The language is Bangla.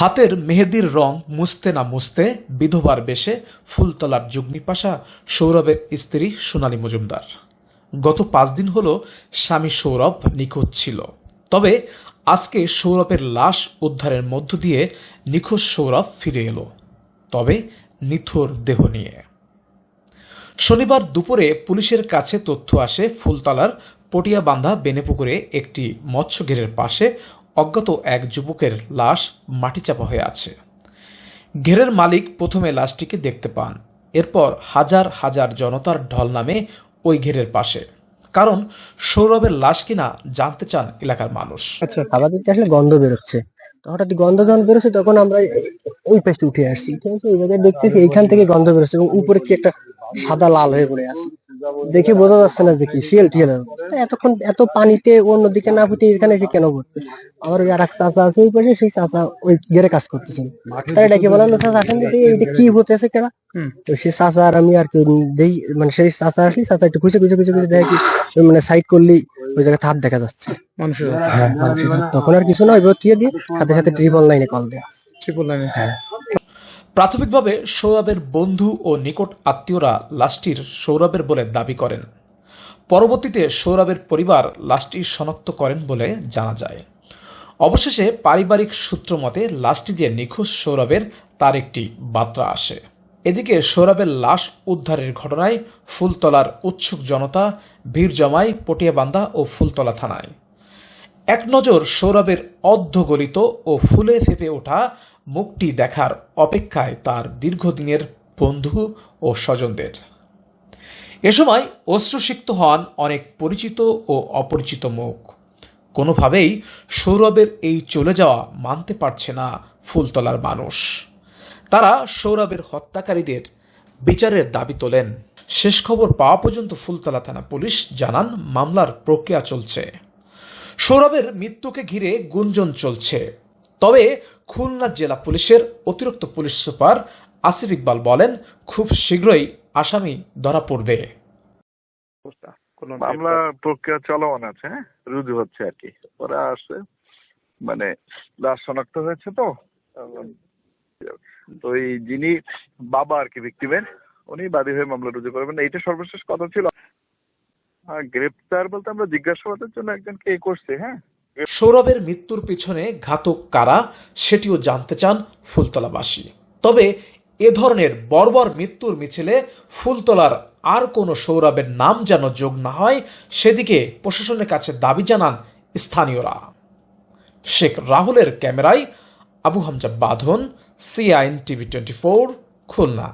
হাতের মেহেদির রং মুছতে না মুছতে বিধবার বেশে ফুলতলার যুগ্নিপাশা সৌরভের স্ত্রী সোনালী মজুমদার। গত পাঁচ দিন হলো স্বামী সৌরভ নিখোঁজ ছিল। তবে আজকে সৌরভের লাশ উদ্ধারের মধ্য দিয়ে নিখোঁজ সৌরভ ফিরে এলো। তবে নিথর দেহ নিয়ে। শনিবার দুপুরে পুলিশের কাছে তথ্য আসে, ফুলতলার পটিয়াবান্ধা বেনেপুকুরে একটি মৎস্যঘেরের পাশে অজ্ঞাত এক যুবকের লাশ মাটি চাপা হয়ে আছে। ঘেরের মালিক প্রথমে লাশটিকে দেখতে পান। এরপর হাজার হাজার জনতার ঢল নামে ওই ঘেরের পাশে। কারণ সৌরভের লাশ কিনা জানতে চান এলাকার মানুষ। আচ্ছা খাবার দিতে আসলে গন্ধ বেরোচ্ছে। হঠাৎ গন্ধ যখন বেরোচ্ছে, তখন আমরা এই পাশে উঠে আসছি। ঠিক আছে, এই জায়গায় দেখতেছি থেকে গন্ধ বেরোচ্ছে এবং উপরে কি একটা সাদা লাল হয়ে পড়ে আছে। দেখে বোঝা যাচ্ছে না যে কি শিয়াল টিয়াল তো এতক্ষণ এত পানিতে অন্যদিকে না ফুটে এখানে এসে কেন পড়ছে আমার আর এক চাচা আছে ওই পাশে সেই চাচা ওই গেরে কাজ করতেছেন তাই ডেকে বললাম চাচা আসেন এইটা কি হতেছে কেনা তো সে চাচা আর আমি আর কি দেই মানে সেই চাচা আসি চাচা একটু খুঁজে খুঁজে খুঁজে খুঁজে দেখে কি মানে সাইড করলেই ওই জায়গায় হাত দেখা যাচ্ছে। মানুষের হ্যাঁ মানুষের তখন আর কিছু না ওইভাবে দিয়ে দিয়ে সাথে সাথে ট্রিপল লাইনে কল দেয়। ট্রিপল লাইনে হ্যাঁ। প্রাথমিকভাবে সৌরভের বন্ধু ও নিকট আত্মীয়রা লাশটির সৌরভের বলে দাবি করেন। পরবর্তীতে সৌরভের পরিবার লাশটি শনাক্ত করেন বলে জানা যায়। অবশেষে পারিবারিক সূত্র মতে লাশটি যে নিখোঁজ সৌরভের তার একটি বার্তা আসে। এদিকে সৌরভের লাশ উদ্ধারের ঘটনায় ফুলতলার উৎসুক জনতা, ভিড় জমায় পটিয়াবান্ধা ও ফুলতলা থানায়। এক নজর সৌরভের অর্ধগলিত ও ফুলে ফেপে ওঠা মুখটি দেখার অপেক্ষায় তার দীর্ঘদিনের বন্ধু ও স্বজনদের। এ সময় অশ্রুসিক্ত হন অনেক পরিচিত ও অপরিচিত মুখ। কোনোভাবেই সৌরভের এই চলে যাওয়া মানতে পারছে না ফুলতলার মানুষ। তারা সৌরভের হত্যাকারীদের বিচারের দাবি তোলেন। শেষ খবর পাওয়া পর্যন্ত ফুলতলা থানা পুলিশ জানান, মামলার প্রক্রিয়া চলছে। সৌরভের মৃত্যুকে ঘিরে গুঞ্জন চলছে। তবে খুলনা জেলা পুলিশের অতিরিক্ত পুলিশ সুপার আসিফ ইকবাল বলেন, খুব শীঘ্রই আসামি ধরা পড়বে। মামলা প্রক্রিয়া চলমান আছে হ্যাঁ? রুজু হচ্ছে আর কি। ওরা আসছে মানে লাশ শনাক্ত হয়েছে তো। তো যিনি বাবা আর কি ভিক্টিমের উনি বাদী হয়ে মামলা রুজু করবেন। এইটা সর্বশেষ কথা ছিল। গ্রেপ্তার বলতে আমরা জিজ্ঞাসাবাদের জন্য একজনকে এ হ্যাঁ? সৌরভের মৃত্যুর পিছনে ঘাতক কারা সেটিও জানতে চান ফুলতলাবাসী। তবে এ ধরনের বর্বর মৃত্যুর মিছিলে ফুলতলার আর কোনো সৌরভের নাম যেন যোগ না হয়, সেদিকে প্রশাসনের কাছে দাবি জানান স্থানীয়রা। শেখ রাহুলের ক্যামেরায় আবু হামজা বাঁধন সিআইন টিভি টোয়েন্টি ফোর, খুলনা।